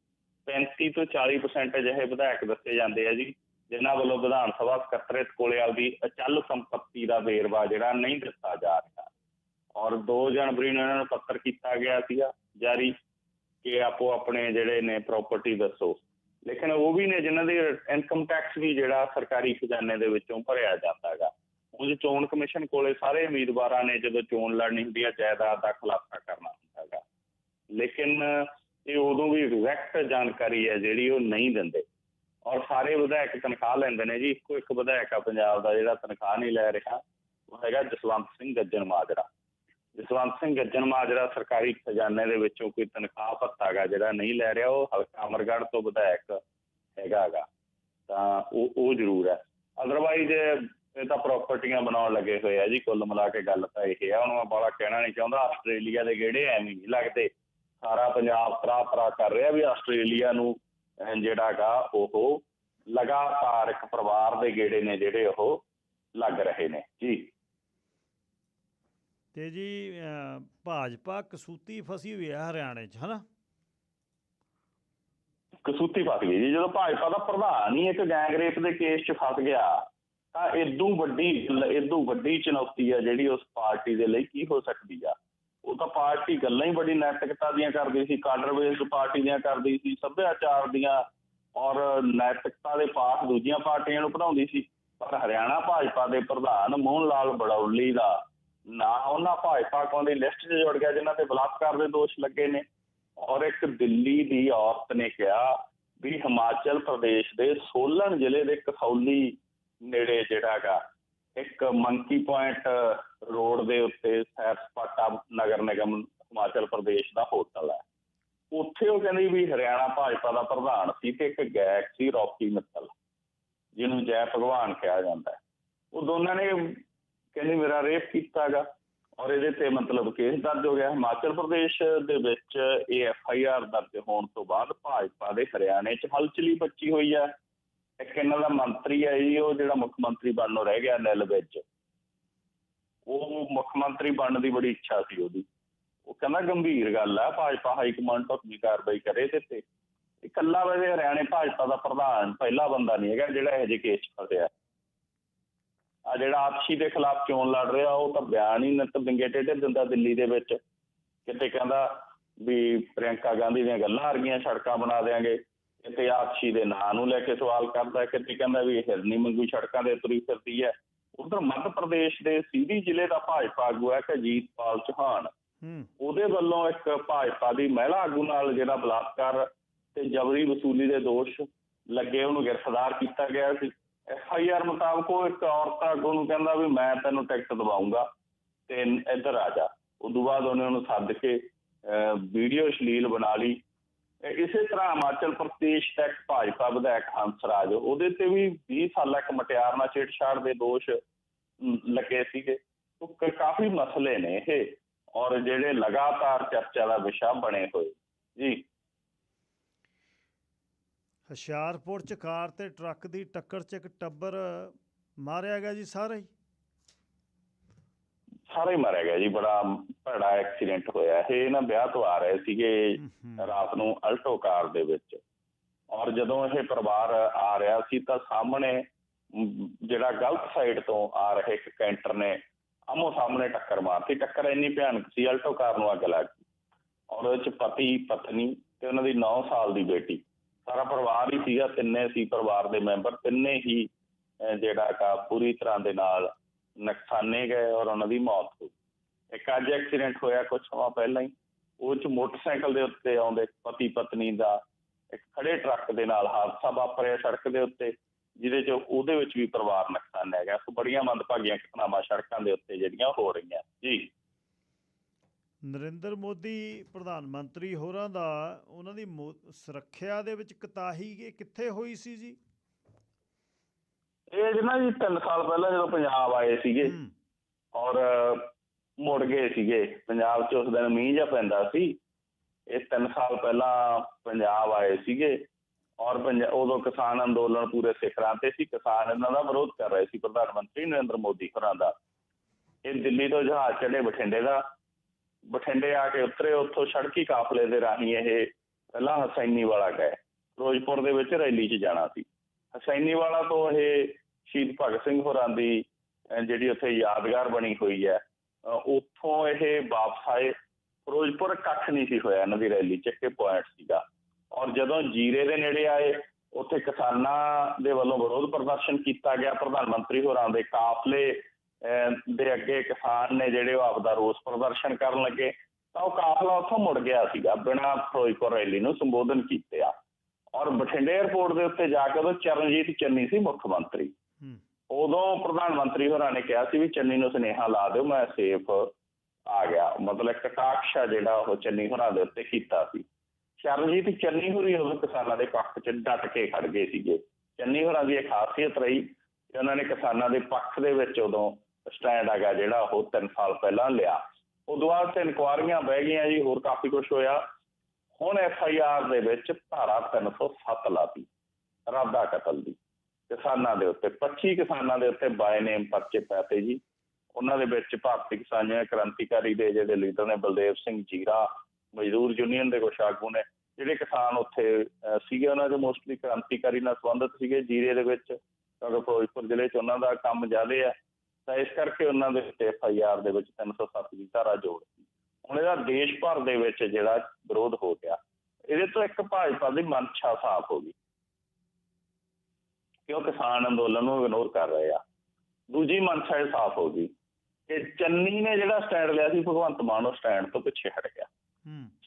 35 ਤੋਂ 40% ਅਜਿਹੇ ਵਿਧਾਇਕ ਦੱਸੇ ਜਾਂਦੇ ਆ ਜੀ, ਜਿਨ੍ਹਾਂ ਵੱਲੋਂ ਵਿਧਾਨ ਸਭਾ ਸਕੱਤਰੇਤ ਕੋਲੇ ਆਪਦੀ ਅਚਲ ਸੰਪत्ति ਦਾ ਵੇਰਵਾ ਜਿਹੜਾ ਨਹੀਂ ਦਿੱਤਾ ਜਾ ਰਿਹਾ। ਔਰ 2 ਜਨਵਰੀ ਨੂੰ ਇਹਨਾਂ ਨੂੰ ਪੱਤਰ ਕੀਤਾ ਗਿਆ ਸੀਗਾ, ਜਾਰੀ ਕਿ ਆਪੋ ਆਪਣੇ ਜਿਹੜੇ ਨੇ ਪ੍ਰਾਪਰਟੀ ਦੱਸੋ। ਲੇਕਿਨ ਉਹ ਵੀ ਨੇ ਜਿਨ੍ਹਾਂ ਦੀ ਇਨਕਮ ਟੈਕਸ ਵੀ ਜਿਹੜਾ ਸਰਕਾਰੀ ਖਜ਼ਾਨੇ ਦੇ ਵਿੱਚੋਂ ਭਰਿਆ ਜਾਂਦਾ ਹੈਗਾ ਉਹ ਚੋਣ ਕਮਿਸ਼ਨ ਕੋਲੇ ਸਾਰੇ ਉਮੀਦਵਾਰਾਂ ਨੇ ਜਦੋਂ ਚੋਣ ਲੜਨੀ ਹੁੰਦੀ ਹੈ ਜਾਇਦਾਦ ਦਾ ਖੁਲਾਸਾ ਕਰਨਾ ਹੁੰਦਾ ਹੈਗਾ ਲੇਕਿਨ ਤੇ ਉਦੋਂ ਵੀ ਐਗਜ਼ੈਕਟ ਜਾਣਕਾਰੀ ਹੈ ਜਿਹੜੀ ਉਹ ਨਹੀਂ ਦਿੰਦੇ। ਔਰ ਸਾਰੇ ਵਿਧਾਇਕ ਤਨਖਾਹ ਲੈਂਦੇ ਨੇ ਜੀ। ਇੱਕੋ ਇੱਕ ਵਿਧਾਇਕ ਆ ਪੰਜਾਬ ਦਾ ਜਿਹੜਾ ਤਨਖਾਹ ਨਹੀਂ ਲੈ ਰਿਹਾ, ਉਹ ਹੈਗਾ ਜਸਵੰਤ ਸਿੰਘ ਗੱਜਣ ਮਾਜਰਾ। ਜਸਵੰਤ ਸਿੰਘ ਗੱਜਣ ਮਾਜਰਾ ਸਰਕਾਰੀ ਖਜ਼ਾਨੇ ਦੇ ਵਿੱਚੋਂ ਕੋਈ ਤਨਖਾਹ ਭੱਤਾ ਜਿਹੜਾ ਨਹੀਂ ਲੈ ਰਿਹਾ, ਉਹ ਹਲਕਾ ਅਮਰਗੜ੍ਹ ਤੋਂ ਵਿਧਾਇਕ ਹੈਗਾਗਾ ਤਾਂ ਉਹ ਉਹ ਜ਼ਰੂਰ ਹੈ। ਅਦਰਵਾਈਜ਼ ਇਹ ਤਾਂ ਪ੍ਰਾਪਰਟੀਆਂ ਬਣਾਉਣ ਲੱਗੇ ਹੋਏ ਆ ਜੀ। ਕੁੱਲ ਮਿਲਾ ਕੇ ਗੱਲ ਤਾਂ ਇਹ ਆ। ਹੁਣ ਮੈਂ ਬਾਲਾ ਕਹਿਣਾ ਨਹੀਂ ਚਾਹੁੰਦਾ। ਆਸਟ੍ਰੇਲੀਆ ਦੇ ਗੇੜੇ ਐਵੇਂ ਨਹੀਂ ਲੱਗਦੇ। ਸਾਰਾ ਪੰਜਾਬ ਤਰਾ ਤਰਾ ਕਰ ਰਿਹਾ ਵੀ ਆਸਟ੍ਰੇਲੀਆ ਨੂੰ ਜਿਹੜਾਗਾ ਉਹ ਲਗਾਤਾਰ ਇੱਕ ਪਰਿਵਾਰ ਦੇ ਗੇੜੇ ਨੇ ਜਿਹੜੇ ਉਹ ਲੱਗ ਰਹੇ ਨੇ। ਜੀ। ਤੇ ਜੀ ਭਾਜਪਾ ਕਸੂਤੀ ਫਸੀ ਹੋਈ ਹੈ ਹਰਿਆਣੇ 'ਚ ਹਨਾ? ਕਸੂਤੀ ਫਸ ਗਈ ਜੀ। ਜਦੋਂ ਭਾਜਪਾ ਦਾ ਪ੍ਰਧਾਨ ਹੀ ਇੱਕ ਗੈਂਗ ਰੇਪ ਦੇ ਕੇਸ 'ਚ ਫਸ ਗਿਆ ਤਾਂ ਇਦੋਂ ਵੱਡੀ ਇਦੋਂ ਵੱਡੀ ਚੁਣੌਤੀ ਆ ਜਿਹੜੀ ਉਸ ਪਾਰਟੀ ਦੇ ਲਈ ਕੀ ਹੋ ਸਕਦੀ ਆ। ਉਹ ਤਾਂ ਪਾਰਟੀ ਗੱਲਾਂ ਹੀ ਬੜੀ ਨੈਤਿਕਤਾ ਦੀਆਂ ਕਰਦੀ ਸੀ ਕਾਡਰ ਬੇਸਡ ਪਾਰਟੀ ਦੀਆਂ ਕਰਦੀ ਸੀ, ਸੱਭਿਆਚਾਰ ਦੀਆਂ ਔਰ ਨੈਤਿਕਤਾ ਦੇ ਪਾਠ ਦੂਜੀਆਂ ਪਾਰਟੀਆਂ ਨੂੰ ਪੜਾਉਂਦੀ ਸੀ। ਪਰ ਹਰਿਆਣਾ ਭਾਜਪਾ ਦੇ ਪ੍ਰਧਾਨ ਮੋਹਨ ਲਾਲ ਬੜੌਲੀ ਦਾ ਨਾ ਉਹਨਾਂ ਭਾਜਪਾ ਕੌਣ ਦੀ ਲਿਸਟ 'ਚ ਜੁੜ ਗਿਆ, ਜਿਨ੍ਹਾਂ ਤੇ ਬਲਾਤਕਾਰ ਦੇ ਦੋਸ਼ ਲੱਗੇ ਨੇ। ਔਰ ਇੱਕ ਦਿੱਲੀ ਦੀ ਔਰਤ ਨੇ ਕਿਹਾ ਵੀ ਹਿਮਾਚਲ ਪ੍ਰਦੇਸ਼ ਦੇ ਸੋਲਨ ਜ਼ਿਲ੍ਹੇ ਦੇ ਕਸੌਲੀ ਨੇੜੇ ਜਿਹੜਾਗਾ ਇੱਕ ਮੰਕੀ ਪੁਆਇੰਟ ਰੋਡ ਦੇ ਉੱਤੇ ਸੈਰ ਸਪਾਟਾ ਨਗਰ ਨਿਗਮ, ਹਿਮਾਚਲ ਪ੍ਰਦੇਸ਼ ਦਾ ਹੋਟਲ ਹੈ। ਉੱਥੇ ਉਹ ਕਹਿੰਦੀ ਵੀ ਹਰਿਆਣਾ ਭਾਜਪਾ ਦਾ ਪ੍ਰਧਾਨ ਸੀ ਤੇ ਇੱਕ ਗਾਇਕ ਸੀ, ਰੌਕੀ ਮਿੱਤਲ, ਜਿਹਨੂੰ ਜੈ ਭਗਵਾਨ ਕਿਹਾ ਜਾਂਦਾ ਹੈ। ਉਹ ਦੋਨਾਂ ਨੇ ਕਹਿੰਦੀ ਮੇਰਾ ਰੇਪ ਕੀਤਾਗਾ ਔਰ ਇਹਦੇ ਤੇ ਮਤਲਬ ਕੇਸ ਦਰਜ ਹੋ ਗਿਆ। ਹਿਮਾਚਲ ਪ੍ਰਦੇਸ਼ ਦੇ ਵਿੱਚ ਇਹ ਐਫ ਆਈ ਆਰ ਦਰਜ ਹੋਣ ਤੋਂ ਬਾਅਦ ਭਾਜਪਾ ਦੇ ਹਰਿਆਣੇ 'ਚ ਹਲਚਲੀ ਪੱਚੀ ਹੋਈ ਹੈ। ਇੱਕ ਇਹਨਾਂ ਦਾ ਮੰਤਰੀ ਹੈ ਜੀ, ਉਹ ਜਿਹੜਾ ਮੁੱਖ ਮੰਤਰੀ ਬਣਨ ਰਹਿ ਗਿਆ ਨਿਲ ਵਿੱਚ। ਉਹ ਮੁੱਖ ਮੰਤਰੀ ਬਣਨ ਦੀ ਬੜੀ ਇੱਛਾ ਸੀ ਉਹਦੀ। ਉਹ ਕਹਿੰਦਾ ਗੰਭੀਰ ਗੱਲ ਆ, ਭਾਜਪਾ ਹਾਈ ਕਮਾਂਡ ਤੋਂ ਵੀ ਕਾਰਵਾਈ ਕਰੇ ਤੇ ਤੇ। ਇਕੱਲਾ ਵੈਸੇ ਹਰਿਆਣੇ ਭਾਜਪਾ ਦਾ ਪ੍ਰਧਾਨ ਪਹਿਲਾ ਬੰਦਾ ਨਹੀਂ ਹੈਗਾ, ਜਿਹੜਾ ਇਹ ਜਿਹੇ ਕੇਸ 'ਚ ਫਸਿਆ। ਆ ਜਿਹੜਾ ਆਪਸੀ ਦੇ ਖਿਲਾਫ ਚੋਣ ਲੜ ਰਿਹਾ, ਉਹ ਤਾਂ ਬਿਆਨ ਹੀ ਨਿਤ ਬਿੰਗੇ ਟੇਢੇ ਦਿੰਦਾ ਦਿੱਲੀ ਦੇ ਵਿੱਚ। ਕਿਤੇ ਕਹਿੰਦਾ ਵੀ ਪ੍ਰਿਯੰਕਾ ਗਾਂਧੀ ਦੀਆਂ ਗੱਲਾਂ ਵਰਗੀਆਂ ਸੜਕਾਂ ਬਣਾ ਦੇਾਂਗੇ ਆਪਸੀ ਦੇ ਨਾਂ ਨੂੰ ਲੈ ਕੇ ਸਵਾਲ ਕਰਦਾ ਕਿਤੇ ਕਹਿੰਦਾ ਵੀ ਇਹ ਹਿਰਨੀ ਮੰਗੂ ਸੜਕਾਂ ਦੇ ਤੁਰੀ ਫਿਰਦੀ ਹੈ। ਉਧਰ ਮੱਧ ਪ੍ਰਦੇਸ਼ ਦੇ ਸੀਧੀ ਜ਼ਿਲ੍ਹੇ ਦਾ ਭਾਜਪਾ ਆਗੂ ਹੈ ਕਿ ਜੀਤਪਾਲ ਚੌਹਾਨ। ਹੂੰ। ਉਹਦੇ ਵੱਲੋਂ ਇੱਕ ਭਾਜਪਾ ਦੀ ਮਹਿਲਾ ਆਗੂ ਨਾਲ ਜਿਹੜਾ ਬਲਾਤਕਾਰ ਤੇ ਜਬਰੀ ਵਸੂਲੀ ਦੇ ਦੋਸ਼ ਲੱਗੇ ਉਹਨੂੰ ਗ੍ਰਿਫਤਾਰ ਕੀਤਾ ਗਿਆ ਸੀ। ਐਫ ਆਈ ਆਰ ਮੁਤਾਬਕ ਉਹ ਇੱਕ ਔਰਤ ਆਗੂ ਨੂੰ ਕਹਿੰਦਾ ਵੀ ਮੈਂ ਤੈਨੂੰ ਟਿਕਟ ਦਵਾਉਂਗਾ ਤੇ ਇੱਧਰ ਆ ਜਾ। ਉਦੋਂ ਬਾਅਦ ਉਹਨੇ ਉਹਨੂੰ ਸੱਦ ਕੇ ਵੀਡੀਓ ਅਸ਼ਲੀਲ ਬਣਾ ਲਈ। ਇਸੇ ਤਰ੍ਹਾਂ ਹਿਮਾਚਲ ਪ੍ਰਦੇਸ਼ ਦਾ ਇੱਕ ਭਾਜਪਾ ਵਿਧਾਇਕ ਹੰਸਰਾਜ, ਉਹਦੇ ਤੇ ਵੀ 20 ਸਾਲਾ ਇੱਕ ਮਟਿਆਰ ਨਾਲ ਛੇੜਛਾੜ ਦੇ ਦੋਸ਼ ਲੱਗੇ ਸੀਗੇ। ਉਹ ਕਾਫੀ ਮਸਲੇ ਨੇ ਇਹ, ਔਰ ਜਿਹੜੇ ਲਗਾਤਾਰ ਚਰਚਾ ਦਾ ਵਿਸ਼ਾ ਬਣੇ ਹੋਏ। ਜੀ। ਹੁਸ਼ਿਆਰਪੁਰ ਚ ਕਾਰ ਤੇ ਟਰੱਕ ਦੀ ਟੱਕਰ ਚ ਇੱਕ ਟੱਬਰ ਮਾਰਿਆ ਗਿਆ ਜੀ ਸਾਰੇ ਹੀ। ਸਾਰੇ ਮਾਰਿਆ ਗਿਆ ਜੀ ਬੜਾ ਭੜਾ ਐਕਸੀਡੈਂਟ ਹੋਇਆ। ਇਹ ਨਾ ਵਿਆਹ ਤੋਂ ਆ ਰਹੇ ਸੀਗੇ ਰਾਤ ਨੂੰ ਅਲਟੋ ਕਾਰ ਦੇ ਵਿੱਚ। ਔਰ ਜਦੋਂ ਇਹ ਪਰਿਵਾਰ ਆ ਰਿਹਾ ਸੀ ਤਾਂ ਸਾਹਮਣੇ ਜਿਹੜਾ ਗਲਤ ਸਾਈਡ ਤੋਂ ਆ ਰਹੇ ਇੱਕ ਕੈਂਟਰ ਨੇ ਆਮੋ ਸਾਹਮਣੇ ਟੱਕਰ ਮਾਰਤੀ। ਟੱਕਰ ਇੰਨੀ ਭਿਆਨਕ ਸੀ ਅਲਟੋ ਕਾਰ ਨੂੰ ਅੱਗ ਲੱਗ ਗਈ। ਔਰ ਉਹਦੇ ਚ ਪਤੀ ਪਤਨੀ ਤੇ ਉਹਨਾਂ ਦੀ 9 ਸਾਲ ਦੀ ਬੇਟੀ। ਸਾਰਾ ਪਰਿਵਾਰ ਹੀ ਸੀਗਾ ਤਿੰਨੇ ਸੀ ਪਰਿਵਾਰ ਦੇ ਮੈਂਬਰ। ਤਿੰਨੇ ਹੀ ਜਿਹੜਾ ਕਾ ਪੂਰੀ ਤਰ੍ਹਾਂ ਦੇ ਨਾਲ ਨੁਕਸਾਨੇ ਗਏ ਔਰ ਉਹਨਾਂ ਦੀ ਮੌਤ ਹੋ ਗਈ। ਇੱਕ ਅੱਜ ਐਕਸੀਡੈਂਟ ਹੋਇਆ ਕੁਝ ਸਮਾਂ ਪਹਿਲਾਂ ਹੀ। ਉਹ ਚ ਮੋਟਰਸਾਈਕਲ ਦੇ ਉੱਤੇ ਆਉਂਦੇ ਪਤੀ ਪਤਨੀ ਦਾ ਇੱਕ ਖੜੇ ਟਰੱਕ ਦੇ ਨਾਲ ਹਾਦਸਾ ਵਾਪਰਿਆ ਸੜਕ ਦੇ ਉੱਤੇ, ਜਿਹਦੇ ਚ ਉਹਦੇ ਵਿੱਚ ਵੀ ਪਰਿਵਾਰ ਨੁਕਸਾਨਿਆ ਗਿਆ ਸੋ ਬੜੀਆਂ ਮੰਦਭਾਗੀਆਂ ਘਟਨਾਵਾਂ ਸੜਕਾਂ ਦੇ ਉੱਤੇ ਜਿਹੜੀਆਂ ਹੋ ਰਹੀਆਂ। ਜੀ। ਨਰਿੰਦਰ ਮੋਦੀ, ਪ੍ਰਧਾਨ ਮੰਤਰੀ ਹੋਰਾਂ ਦਾ ਉਹਨਾਂ ਦੀ ਸੁਰੱਖਿਆ ਦੇ ਵਿੱਚ ਕਤਾਹੀ ਇਹ ਕਿੱਥੇ ਹੋਈ ਸੀ ਜੀ? ਇਹ ਜਿਹਨਾਂ ਜੀ 3 ਸਾਲ ਪਹਿਲਾਂ ਜਦੋਂ ਪੰਜਾਬ ਆਏ ਸੀਗੇ ਔਰ ਮੁੜ ਗਏ ਸੀਗੇ ਪੰਜਾਬ 'ਚ ਉਸ ਦਿਨ ਮੀਂਹ ਜਿਹਾ ਪੈਂਦਾ ਸੀ ਇਹ 3 ਸਾਲ ਪਹਿਲਾਂ ਪੰਜਾਬ ਆਏ ਸੀਗੇ ਔਰ ਉਦੋਂ ਕਿਸਾਨ ਅੰਦੋਲਨ ਪੂਰੇ ਸਿਖਰਾਂ ਤੇ ਸੀ ਕਿਸਾਨ ਇਹਨਾਂ ਦਾ ਵਿਰੋਧ ਕਰ ਰਹੇ ਸੀ ਪ੍ਰਧਾਨ ਮੰਤਰੀ ਨਰਿੰਦਰ ਮੋਦੀ ਹੋਰਾਂ ਦਾ। ਇਹ ਦਿੱਲੀ ਤੋਂ ਜਹਾਜ਼ ਚੜੇ ਬਠਿੰਡੇ ਦਾ ਬਠਿੰਡੇ ਆ ਕੇ ਉਤਰੇ ਉੱਥੋਂ ਸੜਕੀ ਕਾਫਲੇ ਦੇ ਰਾਹੀਂ ਇਹ ਪਹਿਲਾਂ ਹਸੈਨੀ ਵਾਲਾ ਗਏ ਫਿਰੋਜ਼ਪੁਰ ਦੇ ਵਿੱਚ ਰੈਲੀ 'ਚ ਜਾਣਾ ਸੀ। ਹਸੈਨੀ ਵਾਲਾ ਤੋਂ ਇਹ ਸ਼ਹੀਦ ਭਗਤ ਸਿੰਘ ਹੋਰਾਂ ਦੀ ਜਿਹੜੀ ਉੱਥੇ ਯਾਦਗਾਰ ਬਣੀ ਹੋਈ ਹੈ ਉੱਥੋਂ ਇਹ ਵਾਪਸ ਆਏ। ਫਿਰੋਜ਼ਪੁਰ ਕੱਖ ਨਹੀਂ ਸੀ ਹੋਇਆ ਇਹਨਾਂ ਦੀ ਰੈਲੀ, ਚੱਕੇ ਪੁਆਇੰਟ ਸੀਗਾ। ਔਰ ਜਦੋਂ ਜੀਰੇ ਦੇ ਨੇੜੇ ਆਏ, ਉੱਥੇ ਕਿਸਾਨਾਂ ਦੇ ਵੱਲੋਂ ਵਿਰੋਧ ਪ੍ਰਦਰਸ਼ਨ ਕੀਤਾ ਗਿਆ। ਪ੍ਰਧਾਨ ਮੰਤਰੀ ਹੋਰਾਂ ਦੇ ਕਾਫਲੇ ਦੇ ਅੱਗੇ ਕਿਸਾਨ ਨੇ ਜਿਹੜੇ ਉਹ ਆਪਦਾ ਰੋਸ ਪ੍ਰਦਰਸ਼ਨ ਕਰਨ ਲੱਗੇ। ਤਾਂ ਉਹ ਕਾਫਲਾ ਉੱਥੋਂ ਮੁੜ ਗਿਆ ਸੀਗਾ, ਬਿਨਾਂ ਫਿਰੋਜ਼ਪੁਰ ਰੈਲੀ ਨੂੰ ਸੰਬੋਧਨ ਕੀਤੇ ਆ। ਔਰ ਬਠਿੰਡੇ 에ਅਰਪੋਰਟ ਦੇ ਉੱਤੇ ਜਾ ਕੇ ਉਦੋਂ ਚਰਨਜੀਤ ਚੰਨੀ ਸੀ ਮੁੱਖ ਮੰਤਰੀ। ਉਦੋਂ ਪ੍ਰਧਾਨ ਮੰਤਰੀ ਹੋਰਾਂ ਨੇ ਕਿਹਾ ਸੀ ਵੀ ਚੰਨੀ ਨੂੰ ਸੁਨੇਹਾ ਲਾ ਦਿਓ, ਮੈਂ ਸੇਫ ਆ ਗਿਆ। ਮਤਲਬ ਇੱਕ ਜਿਹੜਾ ਉਹ ਚੰਨੀ ਹੋਰਾਂ ਦੇ ਉੱਤੇ ਕੀਤਾ ਸੀ। ਚਰਨਜੀਤ ਚੰਨੀ ਹੋਰੀ ਉਦੋਂ ਕਿਸਾਨਾਂ ਦੇ ਪੱਖ 'ਚ ਡਟ ਕੇ ਖੜ ਗਏ ਸੀਗੇ। ਚੰਨੀ ਹੋਰਾਂ ਦੀ ਇਹ ਖਾਸੀਅਤ ਰਹੀ ਕਿ ਉਹਨਾਂ ਨੇ ਕਿਸਾਨਾਂ ਦੇ ਪੱਖ ਦੇ ਵਿੱਚ ਉਦੋਂ ਸਟੈਂਡ ਹੈਗਾ ਜਿਹੜਾ ਉਹ 3 ਸਾਲ ਪਹਿਲਾਂ ਲਿਆ। ਉਦੋਂ ਬਾਅਦ ਤੇ ਇਨਕੁਆਰੀਆਂ ਬਹਿ ਗਈਆਂ ਜੀ, ਹੋਰ ਕਾਫੀ ਕੁਝ ਹੋਇਆ। ਹੁਣ ਐਫ ਆਈ ਆਰ ਦੇ ਵਿੱਚ ਧਾਰਾ 307 ਲਾਤੀ ਰਾਦਾ ਕਤਲ ਦੀ। ਕਿਸਾਨਾਂ ਦੇ ਉੱਤੇ 25 ਕਿਸਾਨਾਂ ਦੇ ਉੱਤੇ ਬਾਏ ਨੇਮ ਪਰਚੇ ਪਾਤੇ ਜੀ। ਉਹਨਾਂ ਦੇ ਵਿੱਚ ਭਾਰਤੀ ਕਿਸਾਨ ਕ੍ਰਾਂਤੀਕਾਰੀ ਦੇ ਜਿਹੜੇ ਲੀਡਰ ਨੇ ਬਲਦੇਵ ਸਿੰਘ ਜੀਰਾ, ਮਜ਼ਦੂਰ ਯੂਨੀਅਨ ਦੇ ਕੁਛ ਆਗੂ ਨੇ, ਜਿਹੜੇ ਕਿਸਾਨ ਉੱਥੇ ਸੀਗੇ ਉਹਨਾਂ ਦੇ ਮੋਸਟਲੀ ਕ੍ਰਾਂਤੀਕਾਰੀ ਨਾਲ ਸੰਬੰਧਿਤ ਸੀਗੇ, ਜੀਰੇ ਦੇ ਵਿੱਚ, ਕਿਉਂਕਿ ਫਿਰੋਜ਼ਪੁਰ ਜ਼ਿਲ੍ਹੇ 'ਚ ਉਹਨਾਂ ਦਾ ਕੰਮ ਜ਼ਿਆਦੇ ਆ। ਤਾਂ ਇਸ ਕਰਕੇ ਉਹਨਾਂ ਦੇ ਉੱਤੇ ਐਫ ਆਈ ਆਰ ਦੇ ਵਿੱਚ 307 ਦੀ ਧਾਰਾ ਜੋੜਤੀ ਹੁਣ ਇਹਦਾ ਦੇਸ਼ ਭਰ ਦੇ ਵਿੱਚ ਜਿਹੜਾ ਵਿਰੋਧ ਹੋ ਗਿਆ, ਇਹਦੇ ਤੋਂ ਇੱਕ ਭਾਜਪਾ ਦੀ ਮਨਸ਼ਾ ਸਾਫ਼ ਹੋ ਗਈ। ਕਿ ਉਹ ਕਿਸਾਨ ਅੰਦੋਲਨ ਨੂੰ ਇਗਨੋਰ ਕਰ ਰਹੇ ਆ? ਦੂਜੀ ਮਨਸ਼ਾ ਇਹ ਸਾਫ਼ ਹੋ ਗਈ ਕਿ ਚੰਨੀ ਨੇ ਜਿਹੜਾ ਸਟੈਂਡ ਲਿਆ ਸੀ ਭਗਵੰਤ ਮਾਨ ਉਹ ਸਟੈਂਡ ਤੋਂ ਪਿੱਛੇ ਹਟ ਗਿਆ।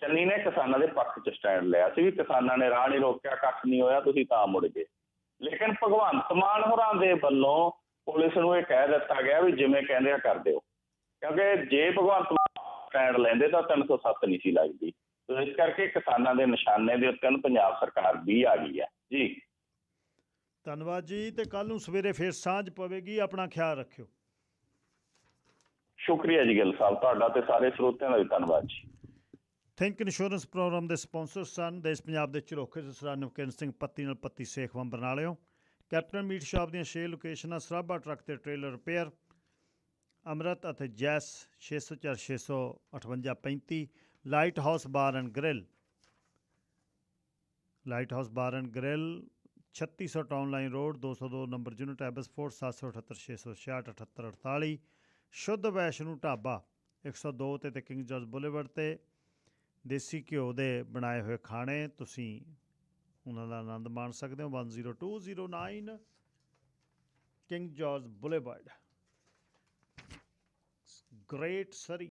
ਚੰਨੀ ਨੇ ਕਿਸਾਨਾਂ ਦੇ ਪੱਖ 'ਚ ਸਟੈਂਡ ਲਿਆ ਸੀ ਵੀ ਕਿਸਾਨਾਂ ਨੇ ਰਾਹ ਨਹੀਂ ਰੋਕਿਆ ਕੱਖ ਨਹੀਂ ਹੋਇਆ ਤੁਸੀਂ ਤਾਂ ਮੁੜ ਗਏ। ਲੇਕਿਨ ਭਗਵੰਤ ਮਾਨ ਹੋਰਾਂ ਦੇ ਵੱਲੋਂ ਪੁਲਿਸ ਨੂੰ ਇਹ ਕਹਿ ਦਿੱਤਾ ਗਿਆ ਵੀ ਜਿਵੇਂ ਕਹਿੰਦੇ ਆ ਕਰ ਦਿਓ। ਕਿਉਂਕਿ ਜੇ ਭਗਵੰਤ ਮਾਨ ਸਟੈਂਡ ਲੈਂਦੇ ਤਾਂ 307 ਨਹੀਂ ਸੀ ਲੱਗਦੀ। ਇਸ ਕਰਕੇ ਕਿਸਾਨਾਂ ਦੇ ਨਿਸ਼ਾਨੇ ਦੇ ਉੱਤੇ ਪੰਜਾਬ ਸਰਕਾਰ ਵੀ ਆ ਗਈ ਹੈ। ਜੀ। ਧੰਨਵਾਦ ਜੀ ਤੇ ਕੱਲ ਨੂੰ ਸਵੇਰੇ ਫੇਰ ਸਾਂਝ ਪਵੇਗੀ ਆਪਣਾ ਖਿਆਲ ਰੱਖਿਓ। ਸ਼ੁਕਰੀਆ ਜੀ ਗਿੱਲ ਸਾਹਿਬ ਤੁਹਾਡਾ ਤੇ ਸਾਰੇ ਸਰੋਤਿਆਂ ਦਾ ਵੀ ਧੰਨਵਾਦ ਜੀ। ਥਿੰਕ ਇੰਸ਼ੋਰੈਂਸ ਪ੍ਰੋਗਰਾਮ ਦੇ ਸਪਾਂਸਰ ਸਨ ਦੇਸ਼ ਪੰਜਾਬ ਦੇ ਝਰੋਖੇ ਸਸਰਾ ਨਵਕਰਨ ਸਿੰਘ ਪੱਤੀ ਨਾਲ ਪੱਤੀ ਸੇਖਵਾਂ ਬਰਨਾਲਿਓ ਕੈਪਟਨ ਮੀਟ ਸ਼ਾਪ ਦੀਆਂ 6 ਲੋਕੇਸ਼ਨਾਂ ਸਰਾਭਾ ਟਰੱਕ ਤੇ ਟ੍ਰੇਲਰ ਰਿਪੇਅਰ ਅਮਰਤ ਅਤੇ ਜੈਸ 604 658 35 lighthouse bar and grill. Lighthouse bar and grill 3600 town line road 202 number unit Abbotsford 778 666 7848 ਸ਼ੁੱਧ ਵੈਸ਼ਨੂ ਢਾਬਾ 102 ਤੇ ਤੇ ਕਿੰਗ ਜਾਰਜ ਬੁਲੇਵਰਡ ਤੇ ਦੇਸੀ ਘਿਓ ਦੇ ਬਣਾਏ ਹੋਏ ਖਾਣੇ, ਤੁਸੀਂ ਉਹਨਾਂ ਦਾ ਆਨੰਦ ਮਾਣ ਸਕਦੇ ਹੋ। 10209 King George boulevard. Great Surrey